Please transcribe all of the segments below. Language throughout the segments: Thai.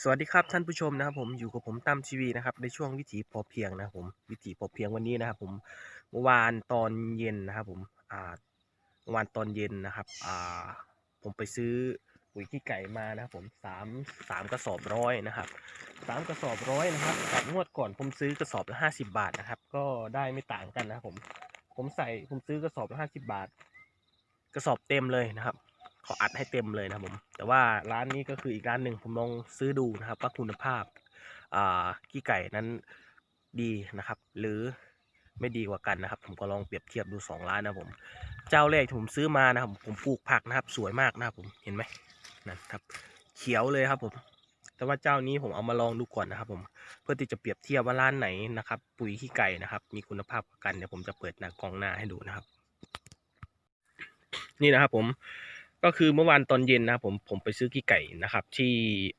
สวัสดีครับท่านผู้ชมนะครับผมอยู่กับผมตั้มทีวีนะครับในช่วงวิถีพอเพียงนะครับผมวิถีพอเพียงวันนี้นะครับผมเมื่อวานตอนเย็นนะครับผมอ่าเมื่อวานตอนเย็นนะครับอ่าผมไปซื้อปุ๋ยขี้ไก่มานะครับผมสามสามกระสอบร้อยนะครับสามกระสอบร้อยนะครับกับงวดก่อนผมซื้อกระสอบละห้าสิบบาทนะครับ ก็ได้ไม่ต่างกันนะครับผมผมใส่ผมซื้อกระสอบละห้าสิบบาท กระสอบเต็มเลยนะครับ เขาอัดให้เต็มเลยนะผม แต่ว่าร้านนี้ก็คืออีกร้านหนึ่งผมลองซื้อดูนะครับว่าคุณภาพขี้ไก่นั้นดีนะครับ หรือไม่ดีกว่ากันนะครับ ผมก็ลองเปรียบเทียบดูสองร้านนะผม เจ้าแรกผมซื้อมานะครับ ผมปลูกผักนะครับ สวยมากนะครับผมเห็นไหมนั่นครับ เขียวเลยครับผม แต่ว่าเจ้านี้ผมเอามาลองดูก่อนนะครับ ผมเพื่อที่จะเปรียบเทียบว่าร้านไหนนะครับ ปุ๋ยขี้ไก่นะครับ มีคุณภาพกันเดี๋ยวผมจะเปิดหน้ากล้องหน้าให้ดูนะครับ นี่นะครับผม ก็คือเมื่อวานตอนเย็นนะครับผมผมไปซื้อขี้ไก่นะครับ ที่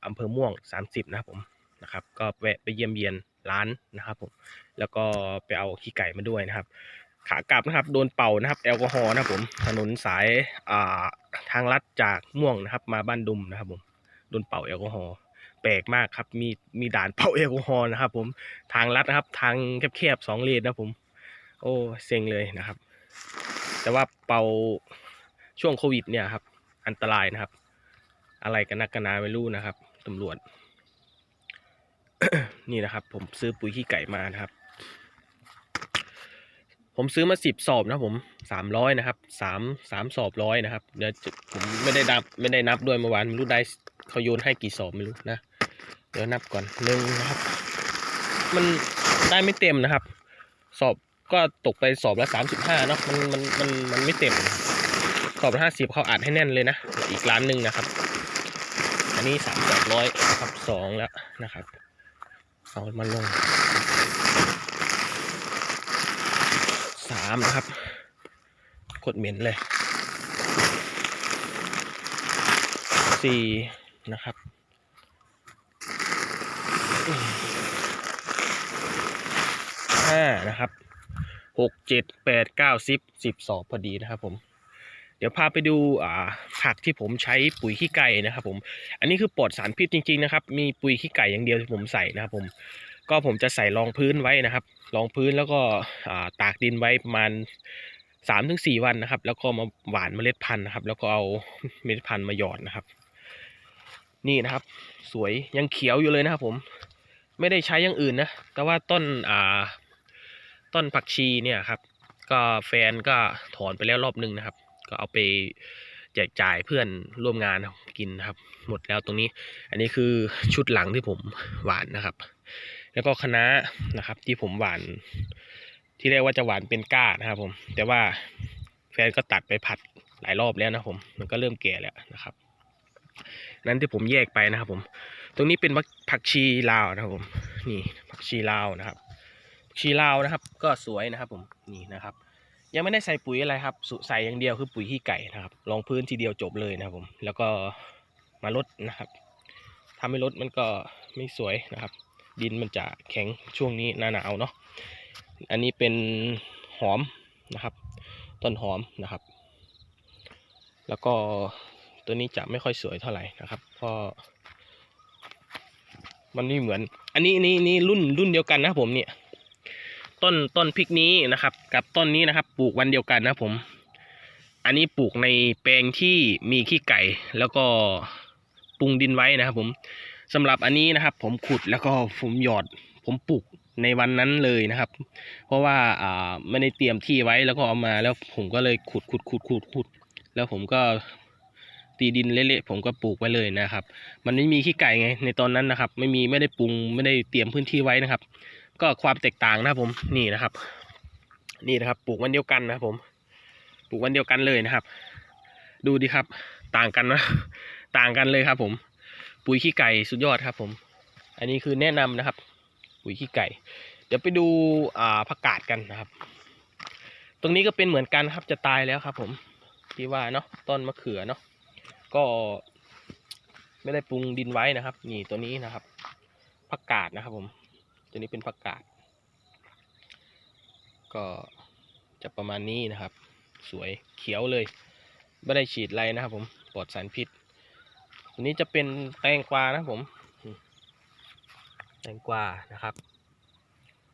อำเภอม่วง 30 นะครับผมนะครับ ก็แวะไปเยี่ยมเยียนร้านนะครับผมแล้วก็ไปเอาขี้ไก่มาด้วยนะครับ ขากลับนะครับ โดนเป่านะครับ แอลกอฮอล์นะครับผมถนนสายอ่าทางลัดจากม่วงนะครับ มาบ้านดุมนะครับผมโดนเป่าแอลกอฮอล์แปลกมากครับ มีมีด่านเป่าแอลกอฮอล์นะครับ ผมทางลัดนะครับ ทางแคบๆสองเลนนะครับผม โอ้เซ็งเลยนะครับ แต่ว่าเป่าช่วงโควิดเนี่ยครับ อันตรายนะครับ อะไรกันนักกันนาไม่รู้นะครับตำรวจ นี่นะครับ ผมซื้อปุ๋ยขี้ไก่มานะครับ ผมซื้อมาสิบสอบนะผมสามร้อยนะครับสามสามสอบร้อยนะครับเดี๋ยวผมไม่ได้นับไม่ได้นับด้วยเมื่อวานไม่รู้ได้เขาโยนให้กี่สอบไม่รู้นะเดี๋ยวนับก่อนหนึ่งนะครับ มันได้ไม่เต็มนะครับ สอบก็ตกไปสอบละสามสิบห้าเนาะมันมันมันมันไม่เต็ม นะครับสอบละห้าสิบเขาอัดให้แน่นเลยนะ อีกร้านหนึ่งนะครับ อันนี้สามสองร้อยครับสองแล้วนะครับ เอามาลงสามนะครับ กดเหม็นเลยสี่นะครับห้านะครับหกเจ็ดแปดเก้าสิบสิบสอบพอดีนะครับผม เดี๋ยวพาไปดูผักที่ผมใช้ปุ๋ยขี้ไก่นะครับผม อันนี้คือปลอดสารพิษจริงๆนะครับ มีปุ๋ยขี้ไก่อย่างเดียวที่ผมใส่นะครับผม ก็ผมจะใส่รองพื้นไว้นะครับ รองพื้นแล้วก็ตากดินไว้ประมาณสามถึงสี่วันนะครับ แล้วก็มาหว่านเมล็ดพันธุ์นะครับ แล้วก็เอาเมล็ดพันธุ์มาหยอดนะครับ นี่นะครับ สวยยังเขียวอยู่เลยนะครับ ผม ไม่ได้ใช้อย่างอื่นนะ แต่ว่าต้นอ่าต้นผักชีเนี่ยครับ ก็แฟนก็ถอนไปแล้วรอบหนึ่งนะครับ ก็เอาไปแจกจ่ายเพื่อนร่วมงานกินครับ หมดแล้วตรงนี้ อันนี้คือชุดหลังที่ผมหวานนะครับ แล้วก็คณะนะครับที่ผมหวาน ที่เรียกว่าจะหวานเป็นก้านะครับ ผม แต่ว่าแฟนก็ตัดไปผัดหลายรอบแล้วนะผมมันก็เริ่มแก่แล้วนะครับ นั้นที่ผมแยกไปนะครับ ผม ตรงนี้เป็นผักชีลาวนะครับผม นี่ผักชีลาวนะครับผักชีลาวนะครับ ก็สวยนะครับ ผมนี่นะครับ ยังไม่ได้ใส่ปุ๋ยอะไรครับสุใส่อย่างเดียวคือปุ๋ยขี้ไก่นะครับรองพื้นทีเดียวจบเลยนะครับผม แล้วก็มาลดนะครับทำให้ลดมันก็ไม่สวยนะครับ ดินมันจะแข็งช่วงนี้หน้าหนาวเนาะอันนี้เป็นหอมนะครับ ต้นหอมนะครับ แล้วก็ตัวนี้จะไม่ค่อยสวยเท่าไหร่นะครับเพราะมันไม่เหมือน อันนี้นี่นี่รุ่นรุ่นเดียวกันนะผมเนี่ย ต้นต้นพริกนี้นะครับ กับต้นนี้นะครับปลูกวันเดียวกันนะผม อันนี้ปลูกในแปลงที่มีขี้ไก่ แล้วก็ปรุงดินไว้นะครับ ผมสำหรับอันนี้นะครับ ผมขุดแล้วก็ผมหยอด ผมปลูกในวันนั้นเลยนะครับ เพราะว่าอ่าไม่ได้เตรียมที่ไว้แล้วก็เอามาแล้วผมก็เลยขุดขุดขุดขุดขุดแล้วผมก็ตีดินเละๆผมก็ปลูกไว้เลยนะครับ มันไม่มีขี้ไก่ไงในตอนนั้นนะครับ ไม่มีไม่ได้ปรุงไม่ได้เตรียมพื้นที่ไว้นะครับ ก็ความแตกต่างนะครับผมนี่นะครับ นี่นะครับ ปลูกวันเดียวกันนะครับผม ปลูกวันเดียวกันเลยนะครับ ดูดิครับ ต่างกันนะต่างกันเลยครับ ผม ปุ๋ยขี้ไก่สุดยอดครับ ผม อันนี้คือแนะนำนะครับ ปุ๋ยขี้ไก่ เดี๋ยวไปดูอ่าผักกาดกันนะครับ ตรงนี้ก็เป็นเหมือนกันครับจะตายแล้วครับ ผมที่ว่าเนาะต้นมะเขือเนาะก็ไม่ได้ปรุงดินไว้นะครับ นี่ตัวนี้นะครับผักกาดนะครับผม ตัวนี้เป็นผักกาด ก็จะประมาณนี้นะครับ สวยเขียวเลย ไม่ได้ฉีดอะไรนะครับผม ปลอดสารพิษตัวนี้จะเป็นแตงกวานะผม แตงกวานะครับ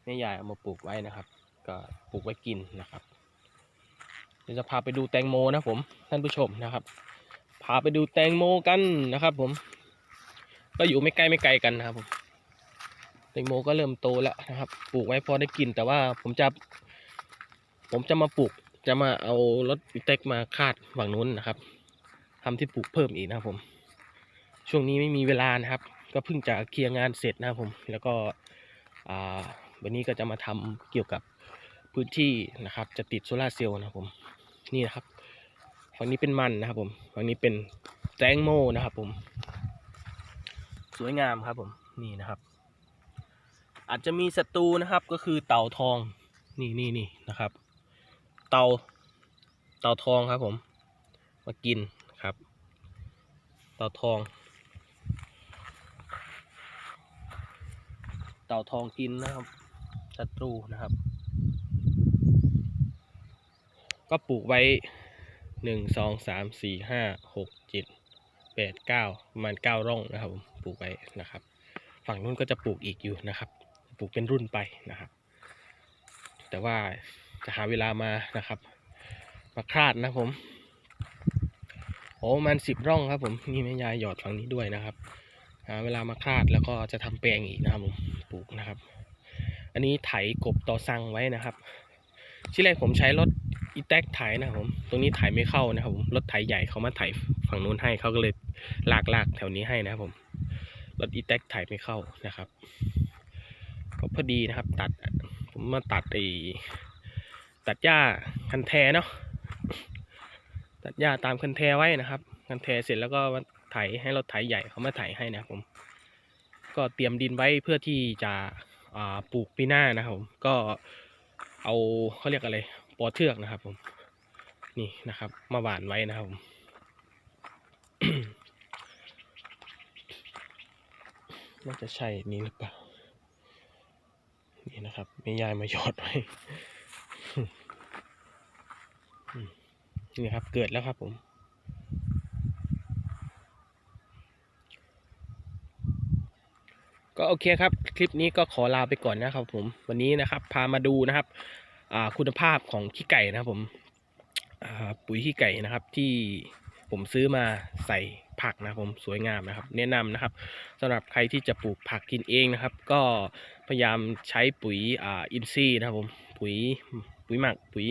แม่ยายเอามาปลูกไว้นะครับ ก็ปลูกไว้กินนะครับเดี๋ยวจะพาไปดูแตงโมนะผมท่านผู้ชมนะครับ พาไปดูแตงโมกันนะครับผม ก็อยู่ไม่ไกลไม่ไกลกันนะครับผม แตงโมก็เริ่มโตแล้วนะครับ ปลูกไว้พอได้กิน แต่ว่าผมจะ ผมจะมาปลูกจะมาเอารถอีเต็กมาคาดฝั่งนู้นนะครับทำที่ปลูกเพิ่มอีกนะครับผม ช่วงนี้ไม่มีเวลานะครับ ก็เพิ่งจะเคลียร์งานเสร็จนะครับผม แล้วก็วันนี้ก็จะมาทำเกี่ยวกับพื้นที่นะครับ จะติดโซลาเซลล์นะครับผม นี่นะครับฝั่งนี้เป็นมันนะครับผมฝั่งนี้เป็นแตงโมนะครับผม สวยงามครับผม นี่นะครับ อาจจะมีศัตรูนะครับก็คือเต่าทองนี่นี่นี่นะครับ เต่าเต่าทองครับผมมากินครับ เต่าทอง เต่าทองกินนะครับศัตรูนะครับ ก็ปลูกไว้หนึ่งสองสามสี่ห้าหกเจ็ดแปดเก้าประมาณเก้าร่องนะครับผมปลูกไว้นะครับ ฝั่งนู้นก็จะปลูกอีกอยู่นะครับ ลูกเป็นรุ่นไปนะครับ แต่ว่าจะหาเวลามานะครับ มาคลาดนะผมโอ้มันสิบร่องครับผมนี่แม่ยายหยอดฝั่งนี้ด้วยนะครับหาเวลามาคลาดแล้วก็จะทำแปลงอีกนะครับผมปลูกนะครับ อันนี้ไถกบต่อสั่งไว้นะครับ ที่แรกผมใช้รถอีแท็กไถนะครับผมตรงนี้ไถไม่เข้านะครับผมรถไถใหญ่เขามาไถฝั่งนู้นให้เขาก็เลยลากลากแถวนี้ให้นะครับผมรถอีแท็กไถไม่เข้านะครับ พอดีนะครับ ตัด ผมมาตัดไอ้ตัดหญ้าคันแทเนาะตัดหญ้าตามคันแทไว้นะครับคันแทเสร็จแล้วก็มาไถให้เรถไถใหญ่เขามาไถให้นะผม ก็เตรียมดินไว้เพื่อที่จะปลูกปีหน้านะครับผมก็เอาเขาเรียกอะไรปอเทือกนะครับผมนี่นะครับ มาหว่านไว้นะครับผมน่าจะใช่นี้หรือเปล่า นี่นะครับม่ยายมาหยอดไว้นี่ครับ เกิดแล้วครับผม ก็โอเคครับ คลิปนี้ก็ขอลาไปก่อนนะครับ ผม วันนี้นะครับ พามาดูนะครับ คุณภาพของขี้ไก่นะครับ ผมปุ๋ยขี้ไก่นะครับ ที่ผมซื้อมาใส่ผักนะผมสวยงามนะครับ แนะนำนะครับสำหรับใครที่จะปลูกผักกินเองนะครับ ก็ พยายามใช้ปุ๋ยอ่าอินทรีนะครับผมปุ๋ยปุ๋ยหมักปุ๋ย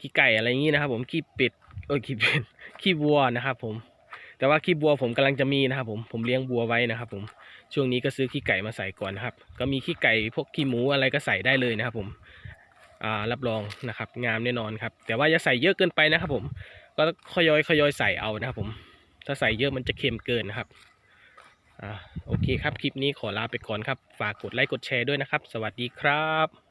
ขี้ไก่อะไรอย่างนี้นะครับ ผมขี้เป็ดเออขี้เป็ดขี้วัวนะครับ ผม แต่ว่าขี้วัวผมกำลังจะมีนะครับ ผมผมเลี้ยงวัวไว้นะครับ ผมช่วงนี้ก็ซื้อขี้ไก่มาใส่ก่อนนะครับ ก็มีขี้ไก่พวกขี้หมูอะไรก็ใส่ได้เลยนะครับ ผมอ่ารับรองนะครับ งามแน่นอนครับ แต่ว่าอย่าใส่เยอะเกินไปนะครับ ผม ก็ค่อยๆค่อยๆใส่เอานะครับ ผม ถ้าใส่เยอะมันจะเค็มเกินนะครับ อ่าโอเคครับ คลิปนี้ขอลาไปก่อนครับ ฝากกดไลค์กดแชร์ด้วยนะครับ สวัสดีครับ